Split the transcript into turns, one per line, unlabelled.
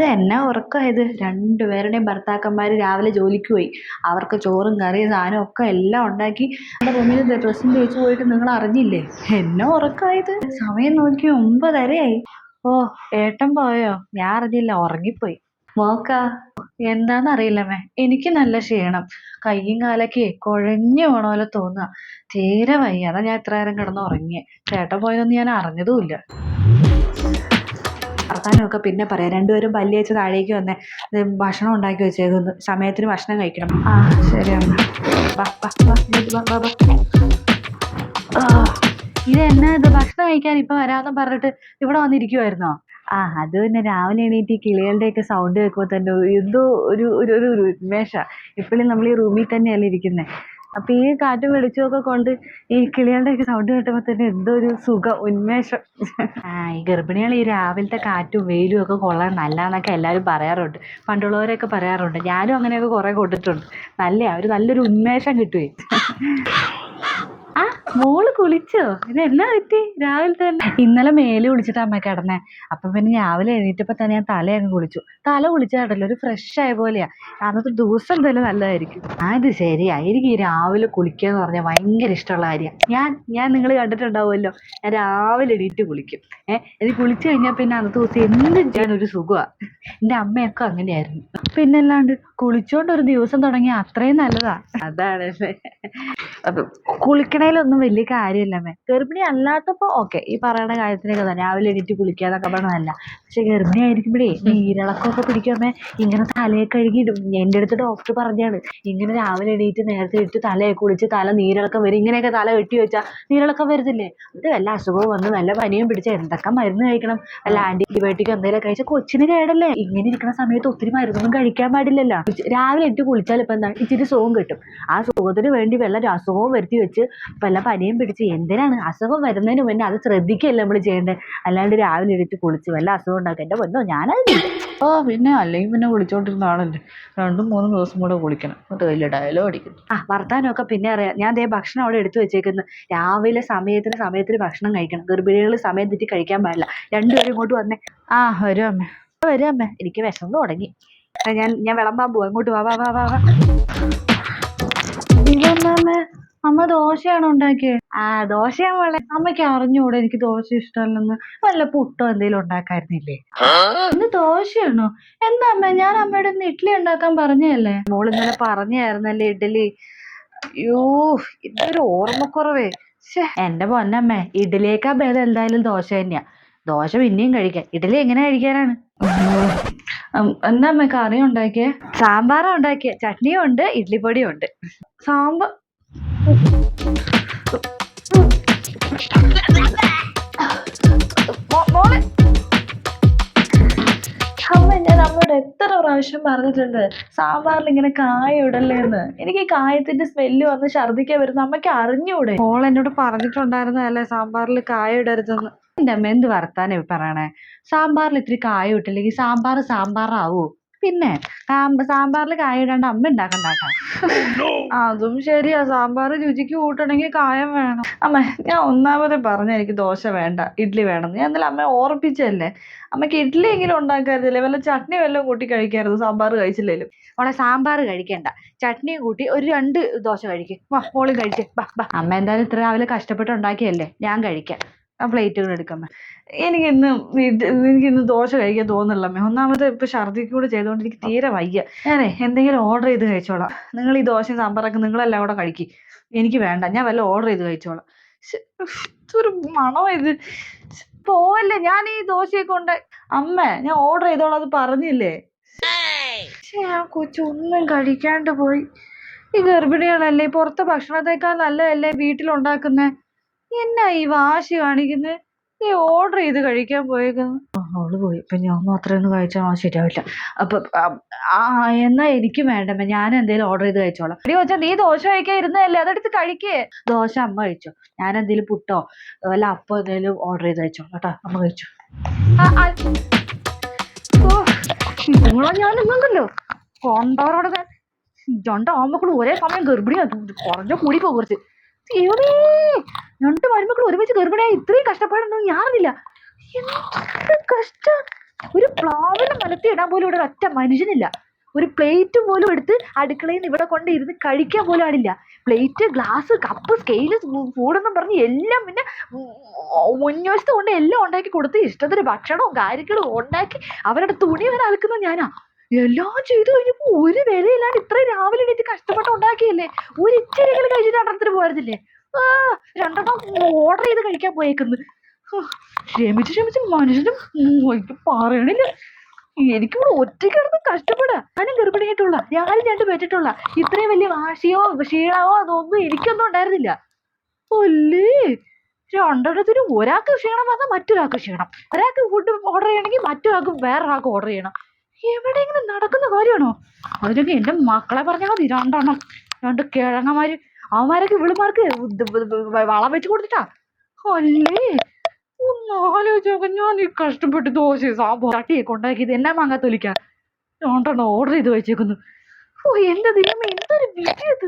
നേരം എന്നാ ഉറക്കമായത്? രണ്ടുപേരുടെയും ഭർത്താക്കന്മാർ രാവിലെ ജോലിക്ക് പോയി. അവർക്ക് ചോറും കറിയും സാധനവും ഒക്കെ എല്ലാം ഉണ്ടാക്കി. എന്റെ റൂമിൽ ഡ്രസ്സും തേച്ച് പോയിട്ട് നിങ്ങൾ അറിഞ്ഞില്ലേ? എന്നാ ഉറക്കമായത്? സമയം നോക്കി ഒമ്പതരയായി. ഓ ഏട്ടൻ പോയോ? ഞാൻ അറിഞ്ഞില്ല ഉറങ്ങിപ്പോയി. മോക്ക എന്താന്നറിയില്ലമ്മേ എനിക്ക് നല്ല ക്ഷീണം. കയ്യും കാലൊക്കെ കുഴഞ്ഞു പോണ പോലെ തോന്നുക തീരെ വയ്യ. ഞാൻ ഇത്ര നേരം കിടന്ന് ഉറങ്ങിയേ. ചേട്ടൻ പോയതൊന്നും ഞാൻ അറിഞ്ഞതുമില്ല വർത്താനമൊക്കെ പിന്നെ പറയാം. രണ്ടുപേരും പല്ലി വെച്ച് താഴേക്ക് വന്നേ ഭക്ഷണം ഉണ്ടാക്കി വെച്ചേക്കുന്നു. സമയത്തിന് ഭക്ഷണം കഴിക്കണം. ആ. ശരി അമ്മ. ഇത് എന്നാ ഇത് ഭക്ഷണം കഴിക്കാൻ ഇപ്പൊ വരാമെന്ന് പറഞ്ഞിട്ട് ഇവിടെ വന്നിരിക്കുവായിരുന്നോ? ആ അത് പിന്നെ രാവിലെ എണീറ്റ് ഈ കിളികളുടെയൊക്കെ സൗണ്ട് കേൾക്കുമ്പോൾ തന്നെ എന്തോ ഒരു ഒരു ഒരു ഒരു ഉന്മേഷ. ഇപ്പോഴും നമ്മൾ ഈ റൂമിൽ തന്നെയല്ലേ ഇരിക്കുന്നത് അപ്പൊ ഈ കാറ്റും വെളിച്ചവും ഒക്കെ കൊണ്ട് ഈ കിളികളുടെയൊക്കെ സൗണ്ട് കേട്ടപ്പോൾ തന്നെ എന്തോ ഒരു സുഖം ഉന്മേഷം. ഈ ഗർഭിണികൾ ഈ രാവിലത്തെ കാറ്റും വെയിലും ഒക്കെ കൊള്ളാൻ നല്ലതാന്നൊക്കെ എല്ലാവരും പറയാറുണ്ട്. പണ്ടുള്ളവരൊക്കെ പറയാറുണ്ട്. ഞാനും അങ്ങനെയൊക്കെ കുറേ കൊണ്ടിട്ടുണ്ട് നല്ലയാ ഒരു നല്ലൊരു ഉന്മേഷം കിട്ടുവേ. ആ മോൾ കുളിച്ചോ? ഇത് എന്നാ പറ്റി? രാവിലെ തന്നെ. ഇന്നലെ മേലെ കുളിച്ചിട്ട് അമ്മ കിടന്നേ. അപ്പൊ പിന്നെ രാവിലെ എഴുന്നേറ്റപ്പോ തന്നെ ഞാൻ തല അങ്ങ് കുളിച്ചു. തല കുളിച്ചാടല്ലോ ഒരു ഫ്രഷ് ആയ പോലെയാ. അന്നത്തെ ദിവസം എന്തായാലും നല്ലതായിരിക്കും. അത് ശരിയാ എനിക്ക് ഈ രാവിലെ കുളിക്കുക എന്ന് പറഞ്ഞാൽ ഭയങ്കര ഇഷ്ടമുള്ള കാര്യമാണ് ഞാൻ ഞാൻ നിങ്ങൾ കണ്ടിട്ടുണ്ടാവുമല്ലോ. ഞാൻ രാവിലെ എണീറ്റ് കുളിക്കും. ഏഹ് എനിക്ക് കുളിച്ചു കഴിഞ്ഞാൽ പിന്നെ അന്നത്തെ ദിവസം എന്തും ചെയ്യാൻ ഒരു സുഖമാ എന്റെ അമ്മയൊക്കെ അങ്ങനെയായിരുന്നു. പിന്നല്ലാണ്ട് കുളിച്ചോണ്ട് ഒരു ദിവസം തുടങ്ങിയ അത്രയും നല്ലതാ. അതാണ്. കുളിക്കണേലൊന്നും വലിയ കാര്യമില്ലമ്മേ ഗർഭിണി അല്ലാത്തപ്പോ ഓക്കെ ഈ പറയണ കാര്യത്തിനൊക്കെ തന്നെ. രാവിലെ എണീറ്റ് കുളിക്കാന്നൊക്കെ പറഞ്ഞതല്ല. പക്ഷെ ഗർഭിണി ആയിരിക്കുമ്പോഴേ നീരിളക്കമൊക്കെ പിടിക്കുമ്പേ ഇങ്ങനെ തലയെ കഴുകി ഇടും എന്റെ അടുത്ത് ഡോക്ടർ പറഞ്ഞാണ്. ഇങ്ങനെ രാവിലെ എണീറ്റ് നേരത്തെ ഇട്ട് തലയെ കുളിച്ച് തല നീരിളക്കം വരും. ഇങ്ങനെയൊക്കെ തല വെട്ടി വെച്ചാൽ നീരിളക്കം വരുന്നില്ലേ അത് വല്ല അസുഖവും വന്ന് വല്ല പനിയും പിടിച്ച എന്തൊക്കെ മരുന്ന് കഴിക്കണം? വല്ല ആന്റിബയോട്ടിക് എന്തെങ്കിലും കഴിച്ചാൽ കൊച്ചിന് കേടല്ലേ? ഇങ്ങനെ ഇരിക്കുന്ന സമയത്ത് ഒത്തിരി മരുന്നൊന്നും കഴിക്കാൻ പാടില്ലല്ലോ. രാവിലെ ഇട്ട് കുളിച്ചാൽ ഇപ്പം എന്താണ് ഇച്ചിരി സുഖം കിട്ടും. ആ സുഖത്തിന് വേണ്ടി വല്ല അസുഖവും വരുത്തി വെച്ച് വല്ല പനിയും പിടിച്ച് എന്തിനാണ് അസുഖം വരുന്നതിന് മുന്നേ അത് ശ്രദ്ധിക്കുകയല്ലേ നമ്മൾ ചെയ്യേണ്ടത്? അല്ലാണ്ട് രാവിലെ ഇട്ട് കുളിച്ച് വല്ല അസുഖം ഉണ്ടാക്കുക എന്റെ പൊന്നോ ഞാനത് ഓ പിന്നെ അല്ലെങ്കിൽ പിന്നെ കുളിച്ചോണ്ടിരുന്ന ആളല്ലേ. രണ്ടും മൂന്നും ദിവസം കൂടെ കുളിക്കണം. എന്നിട്ട് വലിയ ഡയലോഗ് അടിക്കുന്നു ആ വർത്താനമൊക്കെ പിന്നെ അറിയാം. ഞാൻ ദേ ഭക്ഷണം അവിടെ എടുത്തു വെച്ചേക്കുന്നു. രാവിലെ സമയത്തിന് സമയത്തിന് ഭക്ഷണം കഴിക്കണം. ഗർഭിണികൾ സമയം തെറ്റി കഴിക്കാൻ പാടില്ല. രണ്ടുപേരും ഇങ്ങോട്ട് വന്നേ. ആ വരും അമ്മ. വരും അമ്മ. എനിക്ക് വിശന്ന് തുടങ്ങി. ഞാൻ ഞാൻ വിളമ്പാൻ പോവാ. ഇങ്ങോട്ട് വാ വാ വാ വാ അമ്മ ദോശയാണോ ഉണ്ടാക്കിയത് ആ ദോശയാ മോളെ. അമ്മയ്ക്ക് അറിഞ്ഞൂടെ എനിക്ക് ദോശ ഇഷ്ടമല്ലെന്ന്. വല്ല പുട്ടോ എന്തെങ്കിലും ഉണ്ടാക്കായിരുന്നില്ലേ? ഇന്ന് ദോശയാണോ? എന്താ അമ്മ ഞാൻ അമ്മയുടെ ഇന്ന് ഇഡ്ഡലി ഉണ്ടാക്കാൻ പറഞ്ഞല്ലേ മോൾ ഇന്നലെ പറഞ്ഞായിരുന്നല്ലേ ഇഡ്ഡലി? അയ്യോ ഇതൊരു ഓർമ്മക്കുറവേ. ശ്ശെ, എന്റെ പൊന്നമ്മേ ഇഡ്ഡലിയേക്കാ ഭേദം എന്തായാലും ദോശ തന്നെയാ. ദോശ പിന്നെയും കഴിക്കാം. ഇഡ്ഡലി എങ്ങനെ കഴിക്കാനാണ്? എന്താ അമ്മ കറി ഉണ്ടാക്കിയേ? സാമ്പാറും ഉണ്ടാക്കിയ. ചട്നിയും ഉണ്ട് ഇഡ്ലിപ്പൊടിയും ഉണ്ട്. സാമ്പാർ ഞാൻ അമ്മയോട് എത്ര പ്രാവശ്യം പറഞ്ഞിട്ടുണ്ട് സാമ്പാറിൽ ഇങ്ങനെ കായ ഇടല്ലേ എന്ന്. എനിക്ക് ഈ കായത്തിന്റെ സ്മെല്ല് വന്ന് ഛർദിക്കാൻ വരുന്ന അമ്മയ്ക്ക് അറിഞ്ഞൂടെ? മോൾ എന്നോട് പറഞ്ഞിട്ടുണ്ടായിരുന്നതല്ലേ സാമ്പാറിൽ കായ ഇടരുതെന്ന്? എന്റെ അമ്മ എന്ത് വർത്താനം പറയണേ? സാമ്പാറിൽ ഇത്തിരി കായ ഇട്ടില്ലെങ്കിൽ സാമ്പാർ സാമ്പാറാവൂ? പിന്നെ സാമ്പാറിൽ കായ ഇടാണ്ട് അമ്മ ഉണ്ടാക്കണ്ടാക്കാം അതും ശരിയാ. സാമ്പാർ രുചിക്ക് കൂട്ടണമെങ്കിൽ കായം വേണം. അമ്മ ഞാൻ ഒന്നാമത് പറഞ്ഞ എനിക്ക് ദോശ വേണ്ട ഇഡ്ഡലി വേണം. ഞാൻ എന്നാലും അമ്മ ഓർപ്പിച്ചല്ലേ അമ്മയ്ക്ക് ഇഡ്ഡലി എങ്കിലും ഉണ്ടാക്കാറില്ലേ വല്ല ചട്നി വല്ലതും കൂട്ടി കഴിക്കായിരുന്നു സാമ്പാർ കഴിച്ചില്ലേലും. മോളെ സാമ്പാർ കഴിക്കണ്ട. ചട്നി കൂട്ടി ഒരു രണ്ട് ദോശ കഴിക്കും. വാ മോളും കഴിച്ചേ അമ്മ എന്തായാലും ഇത്ര രാവിലെ കഷ്ടപ്പെട്ട് ഉണ്ടാക്കിയല്ലേ? ഞാൻ കഴിക്കാം. ആ പ്ലേറ്റുകൾ എടുക്കമ്മ എനിക്ക് ഇന്ന് എനിക്ക് ഇന്ന് ദോശ കഴിക്കാൻ തോന്നുന്നില്ല അമ്മേ. ഒന്നാമത് ഇപ്പൊ ഛർദിക്ക് കൂടെ ചെയ്തുകൊണ്ട് എനിക്ക് തീരെ വയ്യ. ഞാനേ എന്തെങ്കിലും ഓർഡർ ചെയ്ത് കഴിച്ചോളാം. നിങ്ങൾ ഈ ദോശയും സാമ്പാറൊക്കെ നിങ്ങളെല്ലാം കൂടെ കഴിക്കി. എനിക്ക് വേണ്ട ഞാൻ വല്ല ഓർഡർ ചെയ്ത് കഴിച്ചോളാം. ഒരു മണോ ഇത്. പോവല്ലേ ഞാൻ ഈ ദോശയൊക്കെ ഉണ്ട് അമ്മ ഞാൻ ഓർഡർ ചെയ്തോളാം അത് പറഞ്ഞില്ലേ? ആ കൊച്ചൊന്നും കഴിക്കാണ്ട് പോയി. ഈ ഗർഭിണികളല്ലേ പുറത്തെ ഭക്ഷണത്തേക്കാൾ നല്ലതല്ലേ വീട്ടിലുണ്ടാക്കുന്നേ? എന്നാ ഈ വാശി കാണിക്കുന്നത് ഈ ഓർഡർ ചെയ്ത് കഴിക്കാൻ പോയേക്കുന്നു. അവൾ പോയി. ഇപ്പൊ ഞാൻ മാത്രം ഒന്ന് കഴിച്ചാൽ ആ ശരിയാവില്ല. അപ്പൊ ആ, എന്നാ എനിക്ക് വേണ്ടമ്മ. ഞാൻ എന്തേലും ഓർഡർ ചെയ്ത് കഴിച്ചോളാം. എടി വെച്ചാ നീ ദോശ കഴിക്കാൻ ഇരുന്നതല്ലേ? അതെടുത്ത് കഴിക്കേ. ദോശ അമ്മ കഴിച്ചോ? ഞാൻ എന്തേലും പുട്ടോ? വല്ല അപ്പം എന്തേലും ഓർഡർ ചെയ്ത് കഴിച്ചോളാം. കേട്ടോ അമ്മ കഴിച്ചു. നിങ്ങളോ ഞാൻ നിന്നുണ്ടല്ലോ കൊണ്ടവരോട് ജണ്ട ആൺമക്കളും ഒരേ സമയം ഗർഭിണിയാ. കുറഞ്ഞ കൂടി പോകും കുറച്ച് രണ്ട് മരുമക്കൾ ഒരുമിച്ച് കയറുമ്പോഴേ ഇത്രയും കഷ്ടപ്പാടൊന്നും ഞാൻ അറിഞ്ഞില്ല. എന്ത് കഷ്ടം. ഒരു പ്ലാവിനെ മലത്തി ഇടാൻ പോലും ഇവിടെ ഒറ്റ മനുഷ്യനില്ല. ഒരു പ്ലേറ്റ് പോലും എടുത്ത് അടുക്കളയിൽ നിന്ന് ഇവിടെ കൊണ്ട് ഇരുന്ന് കഴിക്കാൻ പോലും ആളില്ല. പ്ലേറ്റ് ഗ്ലാസ് കപ്പ് സ്കെയിൽ സ്പൂണെന്നും പറഞ്ഞ് എല്ലാം പിന്നെ മുൻവശത്ത് കൊണ്ട് എല്ലാം ഉണ്ടാക്കി കൊടുത്ത് ഇഷ്ടത്തിന് ഭക്ഷണവും കാര്യങ്ങളും ഉണ്ടാക്കി അവരുടെ തുണി വരെ അലക്കുന്നത് ഞാനാ. എല്ലാം ചെയ്തു കഴിഞ്ഞപ്പോ ഒരു വിലയില്ലാണ്ട് ഇത്രയും രാവിലെ എണീറ്റ് കഷ്ടപ്പെട്ട് ഉണ്ടാക്കിയല്ലേ? ഒരു ഇച്ചിരികൾ കഴിച്ചിട്ട് രണ്ടെണ്ണത്തിന് പോയിരുന്നില്ലേ ആ രണ്ടെണ്ണം ഓർഡർ ചെയ്ത് കഴിക്കാൻ പോയേക്കുന്നു. ക്ഷമിച്ച് ക്ഷമിച്ച് മനുഷ്യനും പറയണില്ല. എനിക്കിവിടെ ഒറ്റയ്ക്ക് കിടന്ന് കഷ്ടപ്പെടാ. ഞാനും ഗർഭിണിയായിട്ടുള്ള ഞാനും രണ്ട് പറ്റിട്ടുള്ള. ഇത്രയും വലിയ വാശിയോ ക്ഷീണമോ അതൊന്നും എനിക്കൊന്നും ഉണ്ടായിരുന്നില്ല. ഒല്ലേ രണ്ടെണ്ണത്തിന് ഒരാൾക്ക് ക്ഷീണം വന്നാൽ മറ്റൊരാൾക്ക് ക്ഷീണം. ഒരാൾക്ക് ഫുഡ് ഓർഡർ ചെയ്യണമെങ്കിൽ മറ്റൊരാൾക്ക് വേറൊരാൾക്ക് ഓർഡർ ചെയ്യണം. എവിടെയെങ്കിലും നടക്കുന്ന കാര്യമാണോ? അതിനൊക്കെ എന്റെ മക്കളെ പറഞ്ഞാൽ മതി. രണ്ടെണ്ണം. രണ്ട് കിഴങ്ങന്മാര്. അവന്മാരൊക്കെ ഇവിളുമാർക്ക് വളം വെച്ച് കൊടുത്തിട്ടാ. അല്ലേ? ഒന്ന് ഞാൻ ഈ കഷ്ടപ്പെട്ട് ദോശ സാമ്പാർ ചട്ടിയൊക്കെ ഉണ്ടാക്കിയത് എന്നാ മാങ്ങാത്തൊലിക്കാ രണ്ടെണ്ണം ഓർഡർ ചെയ്ത് വെച്ചേക്കുന്നു. ഓ എന്റെ ദിനമേ എന്തൊരു വിധിയത്